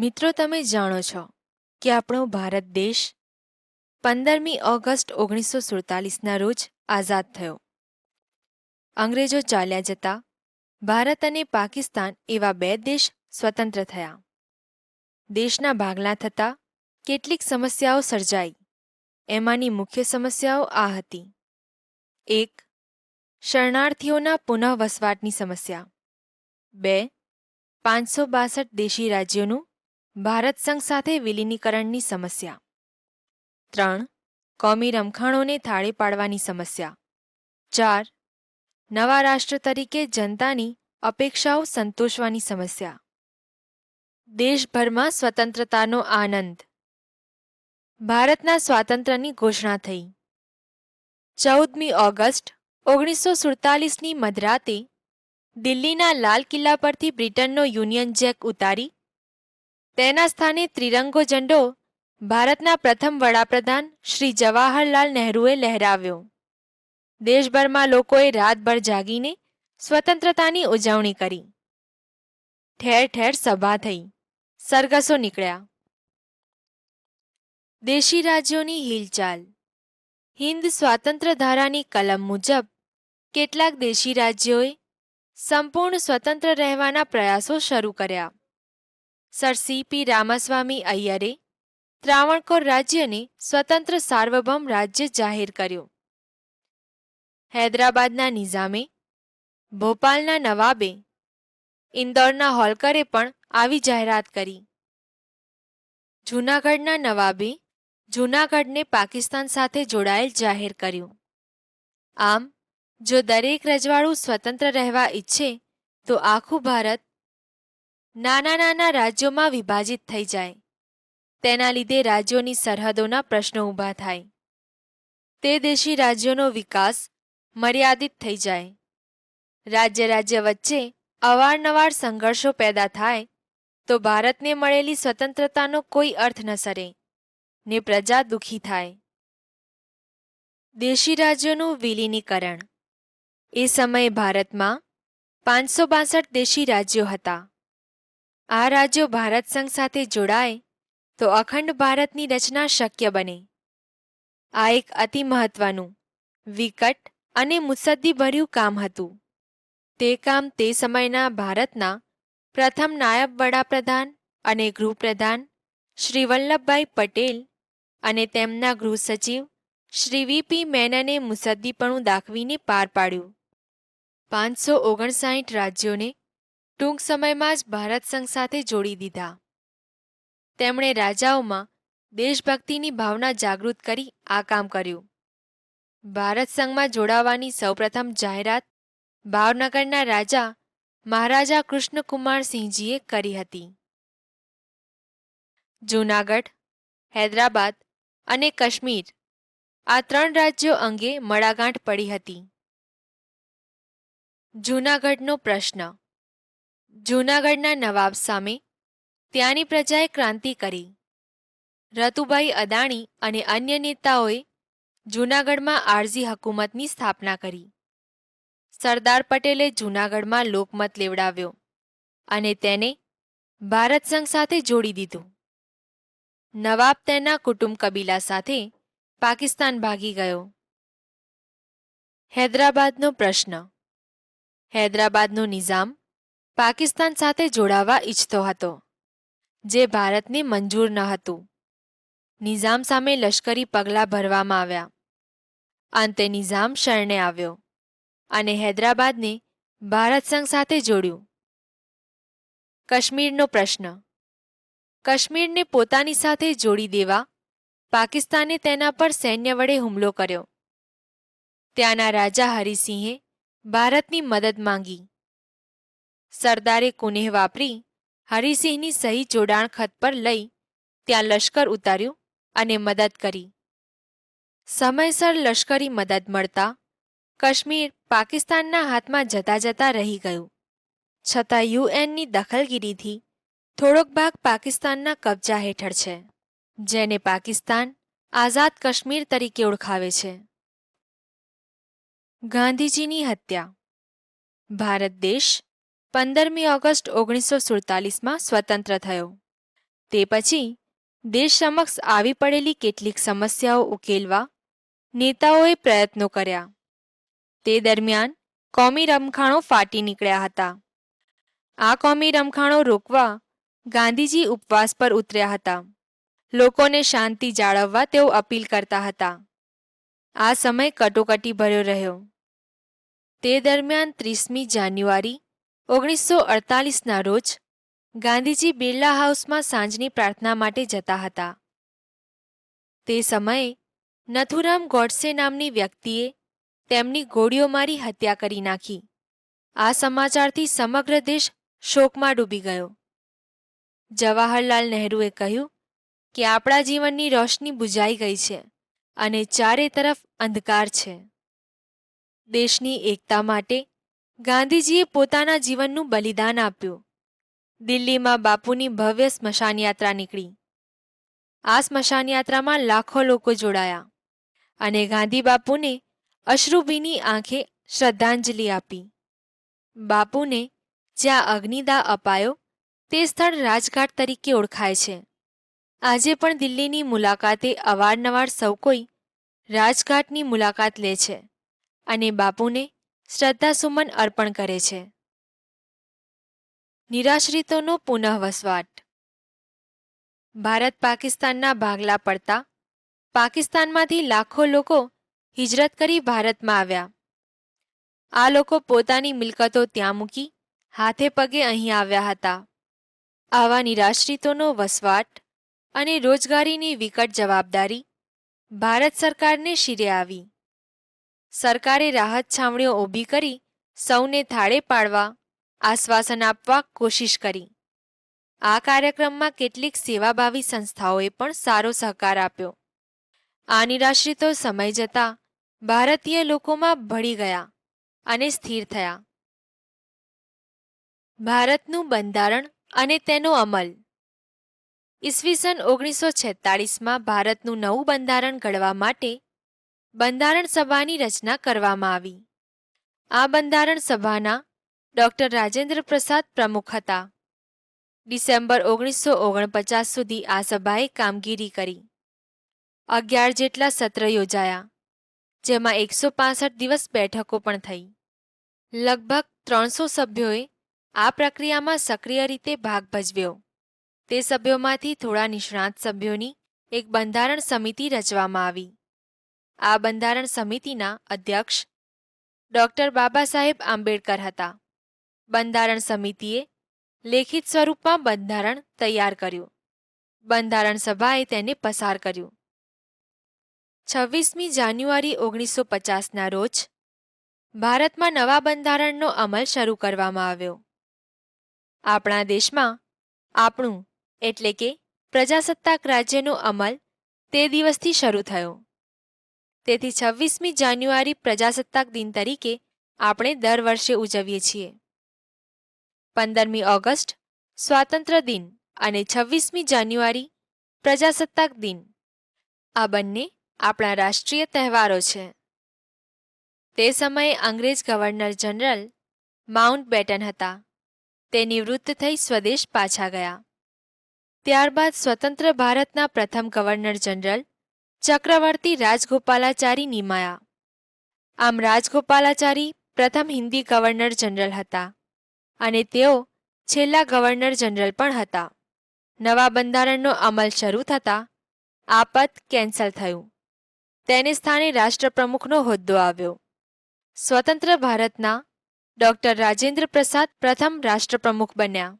મિત્રો, તમે જાણો છો કે આપણો ભારત દેશ પંદરમી ઓગસ્ટ ઓગણીસો સુડતાલીસના રોજ આઝાદ થયો. અંગ્રેજો ચાલ્યા જતા ભારત અને પાકિસ્તાન એવા બે દેશ સ્વતંત્ર થયા. દેશના ભાગલા થતા કેટલીક સમસ્યાઓ સર્જાઈ. એમાંની મુખ્ય સમસ્યાઓ આ હતી. એક, શરણાર્થીઓના પુનઃવસવાટની સમસ્યા. બે, પાંચસો બાસઠ દેશી રાજ્યોનું ભારત સંઘ સાથે વિલીનીકરણની સમસ્યા. ત્રણ, કોમી રમખાણોને થાળે પાડવાની સમસ્યા. ચાર, નવા રાષ્ટ્ર તરીકે જનતાની અપેક્ષાઓ સંતોષવાની સમસ્યા. દેશભરમાં સ્વતંત્રતાનો આનંદ. ભારતના સ્વાતંત્ર્યની ઘોષણા થઈ. ચૌદમી ઓગસ્ટ, ઓગણીસો સુડતાલીસની મધરાતે દિલ્હીના લાલ કિલ્લા પરથી બ્રિટનનો યુનિયન જેક ઉતારી તેના સ્થાને ત્રિરંગો ઝંડો ભારતના પ્રથમ વડાપ્રધાન શ્રી જવાહરલાલ નહેરુએ લહેરાવ્યો. દેશભરમાં લોકોએ રાતભર જાગીને સ્વતંત્રતાની ઉજવણી કરી. ઠેર ઠેર સભા થઈ. સરઘસો નીકળ્યા. દેશી રાજ્યોની હિલચાલ. હિન્દ સ્વાતંત્ર્ય ધારાની કલમ મુજબ કેટલાક દેશી રાજ્યોએ સંપૂર્ણ સ્વતંત્ર રહેવાના પ્રયાસો શરૂ કર્યા. સર સી પી રામાસ્વામી અય્યરે ત્રાવણકોર રાજ્યને સ્વતંત્ર સાર્વભૌમ રાજ્ય જાહેર કર્યું. હૈદરાબાદના નિઝામે, ભોપાલના નવાબે, ઇન્દોરના હોલકરે પણ આવી જાહેરાત કરી. જૂનાગઢના નવાબે જૂનાગઢને પાકિસ્તાન સાથે જોડાયેલ જાહેર કર્યું. આમ, જો દરેક રજવાડું સ્વતંત્ર રહેવા ઈચ્છે, તો આખું ભારત નાના નાના રાજ્યોમાં વિભાજિત થઈ જાય. તેના લીધે રાજ્યોની સરહદોના પ્રશ્નો ઊભા થાય. તે દેશી રાજ્યોનો વિકાસ મર્યાદિત થઈ જાય. રાજ્ય રાજ્ય વચ્ચે અવારનવાર સંઘર્ષો પેદા થાય, તો ભારતને મળેલી સ્વતંત્રતાનો કોઈ અર્થ ન સરે, ને પ્રજા દુઃખી થાય. દેશી રાજ્યોનું વિલીનીકરણ. એ સમયે ભારતમાં પાંચસો બાસઠ દેશી રાજ્યો હતા. આ રાજ્યો ભારત સંઘ સાથે જોડાય, તો અખંડ ભારતની રચના શક્ય બને. આ એક અતિ મહત્વનું, વિકટ અને મુસદ્દીભર્યું કામ હતું. તે કામ તે સમયના ભારતના પ્રથમ નાયબ વડાપ્રધાન અને ગૃહપ્રધાન શ્રી વલ્લભભાઈ પટેલ અને તેમના ગૃહ સચિવ શ્રી વીપી મેનને મુસદ્દીપણું દાખવીને પાર પાડ્યું. પાંચસો ઓગણસાઠ રાજ્યોને ટૂંક સમયમાં જ ભારત સંઘ સાથે જોડી દીધા. તેમણે રાજાઓમાં દેશભક્તિની ભાવના જાગૃત કરી આ કામ કર્યું. ભારત સંઘમાં જોડાવાની સૌપ્રથમ જાહેરાત ભાવનગરના રાજા મહારાજા કૃષ્ણકુમારસિંહજીએ કરી હતી. જૂનાગઢ, હૈદરાબાદ અને કાશ્મીર આ ત્રણ રાજ્યો અંગે મડાગાંઠ પડી હતી. જૂનાગઢનો પ્રશ્ન જૂનાગઢના નવાબ સામે ત્યાંની પ્રજાએ ક્રાંતિ કરી. રતુભાઈ અદાણી અને અન્ય નેતાઓએ જૂનાગઢમાં આરઝી હકુમતની સ્થાપના કરી. સરદાર પટેલે જૂનાગઢમાં લોકમત લેવડાવ્યો અને તેને ભારત સંઘ સાથે જોડી દીધું. નવાબ તેના કુટુંબ કબીલા સાથે પાકિસ્તાન ભાગી ગયો. હૈદરાબાદનો પ્રશ્ન. હૈદરાબાદનો નિઝામ પાકિસ્તાન સાથે જોડાવા ઈચ્છતો હતો, જે ભારતને મંજૂર ન હતું. નિઝામ સામે લશ્કરી પગલાં ભરવામાં આવ્યા. અંતે નિઝામ શરણે આવ્યો અને હૈદરાબાદને ભારત સંઘ સાથે જોડ્યું. કાશ્મીરનો પ્રશ્ન. કાશ્મીરને પોતાની સાથે જોડી દેવા પાકિસ્તાને તેના પર સૈન્ય વડે હુમલો કર્યો. ત્યાંના રાજા હરિસિંહે ભારતની મદદ માંગી. સરદારે કુનેહ વાપરી, હરિસિંહની સહી જોડાણ ખત પર લઈ ત્યાં લશ્કર ઉતાર્યું અને મદદ કરી. સમયસર લશ્કરી મદદ મળતા કાશ્મીર પાકિસ્તાનના હાથમાં જતા જતા રહી ગયું. છતાં યુએનની દખલગીરીથી થોડોક ભાગ પાકિસ્તાનના કબજા હેઠળ છે, જેને પાકિસ્તાન આઝાદ કાશ્મીર તરીકે ઓળખાવે છે. ગાંધીજીની હત્યા. ભારત દેશ પંદરમી ઓગસ્ટ ઓગણીસો સુડતાલીસમાં સ્વતંત્ર થયો. તે પછી દેશ સમક્ષ આવી પડેલી કેટલીક સમસ્યાઓ ઉકેલવા નેતાઓએ પ્રયત્નો કર્યા. તે દરમિયાન કોમી રમખાણો ફાટી નીકળ્યા હતા. આ કોમી રમખાણો રોકવા ગાંધીજી ઉપવાસ પર ઉતર્યા હતા. લોકોને શાંતિ જાળવવા તેઓ અપીલ કરતા હતા. આ સમય કટોકટી ભર્યો રહ્યો. તે દરમિયાન ત્રીસમી જાન્યુઆરી ઓગણીસો અડતાલીસના રોજ ગાંધીજી બિરલા હાઉસમાં સાંજની પ્રાર્થના માટે જતા હતા. તે સમયે નથુરામ ગોડસે નામની વ્યક્તિએ તેમની ગોળીઓ મારી હત્યા કરી નાખી. આ સમાચારથી સમગ્ર દેશ શોકમાં ડૂબી ગયો. જવાહરલાલ નહેરુએ કહ્યું કે આપણા જીવનની રોશની બુઝાઈ ગઈ છે અને ચારે તરફ અંધકાર છે. દેશની એકતા માટે ગાંધીજીએ પોતાના જીવનનું બલિદાન આપ્યું. દિલ્હીમાં બાપુની ભવ્ય સ્મશાન યાત્રા નીકળી. આ સ્મશાન યાત્રામાં લાખો લોકો જોડાયા અને ગાંધી બાપુને અશ્રુભીની આંખે શ્રદ્ધાંજલિ આપી. બાપુને જ્યાં અગ્નિદા અપાયો, તે સ્થળ રાજઘાટ તરીકે ઓળખાય છે. આજે પણ દિલ્હીની મુલાકાતે અવારનવાર સૌ કોઈ રાજઘાટની મુલાકાત લે છે અને બાપુને શ્રદ્ધાસુમન અર્પણ કરે છે. નિરાશ્રિતોનો પુનઃવસવાટ. ભારત પાકિસ્તાનના ભાગલા પડતા પાકિસ્તાનમાંથી લાખો લોકો હિજરત કરી ભારતમાં આવ્યા. આ લોકો પોતાની મિલકતો ત્યાં મૂકી હાથે પગે અહીં આવ્યા હતા. આવા નિરાશ્રિતોનો વસવાટ અને રોજગારીની વિકટ જવાબદારી ભારત સરકારને શિરે આવી. સરકારે રાહત છાવણીઓ ઊભી કરી સૌને થાળે પાડવા આશ્વાસન આપવા કોશિશ કરી. આ કાર્યક્રમમાં કેટલીક સેવાભાવી સંસ્થાઓએ પણ સારો સહકાર આપ્યો. આ નિરાશ્રિતો સમય જતાં ભારતીય લોકોમાં ભળી ગયા અને સ્થિર થયા. ભારતનું બંધારણ અને તેનો અમલ. ઈસવીસન ઓગણીસો છેતાળીસમાં ભારતનું નવું બંધારણ ઘડવા માટે બંધારણ સભાની રચના કરવામાં આવી. આ બંધારણ સભાના ડોક્ટર રાજેન્દ્ર પ્રસાદ પ્રમુખ હતા. ડિસેમ્બર ઓગણીસો ઓગણપચાસ સુધી આ સભાએ કામગીરી કરી. અગિયાર જેટલા સત્ર યોજાયા, જેમાં એકસો પાસઠ દિવસ બેઠકો પણ થઈ. લગભગ ત્રણસો સભ્યોએ આ પ્રક્રિયામાં સક્રિય રીતે ભાગ ભજવ્યો. તે સભ્યોમાંથી થોડા નિષ્ણાત સભ્યોની એક બંધારણ સમિતિ રચવામાં આવી. આ બંધારણ સમિતિના અધ્યક્ષ ડોક્ટર બાબા સાહેબ આંબેડકર હતા. બંધારણ સમિતિએ લેખિત સ્વરૂપમાં બંધારણ તૈયાર કર્યું. બંધારણ સભાએ તેને પસાર કર્યું. છવ્વીસમી જાન્યુઆરી ઓગણીસો પચાસના રોજ ભારતમાં નવા બંધારણનો અમલ શરૂ કરવામાં આવ્યો. આપણા દેશમાં આપણું, એટલે કે પ્રજાસત્તાક રાજ્યનો અમલ તે દિવસથી શરૂ થયો. તેથી છવ્વીસમી જાન્યુઆરી પ્રજાસત્તાક દિન તરીકે આપણે દર વર્ષે ઉજવીએ છીએ. પંદરમી ઓગસ્ટ સ્વાતંત્ર્ય દિન અને છવ્વીસમી જાન્યુઆરી પ્રજાસત્તાક દિન. આ બંને આપણા રાષ્ટ્રીય તહેવારો છે. તે સમયે અંગ્રેજ ગવર્નર જનરલ માઉન્ટ બેટન હતા. તે નિવૃત્ત થઈ સ્વદેશ પાછા ગયા. ત્યારબાદ સ્વતંત્ર ભારતના પ્રથમ ગવર્નર જનરલ ચક્રવર્તી રાજગોપાલાચારી નિમાયા આમ રાજગોપાલાચારી પ્રથમ હિન્દી ગવર્નર જનરલ હતા અને તેઓ છેલ્લા ગવર્નર જનરલ પણ હતા. નવા બંધારણનો અમલ શરૂ થતાં આ પદ કેન્સલ થયું. તેને સ્થાને રાષ્ટ્રપ્રમુખનો હોદ્દો આવ્યો. સ્વતંત્ર ભારતના ડોક્ટર રાજેન્દ્ર પ્રસાદ પ્રથમ રાષ્ટ્રપ્રમુખ બન્યા.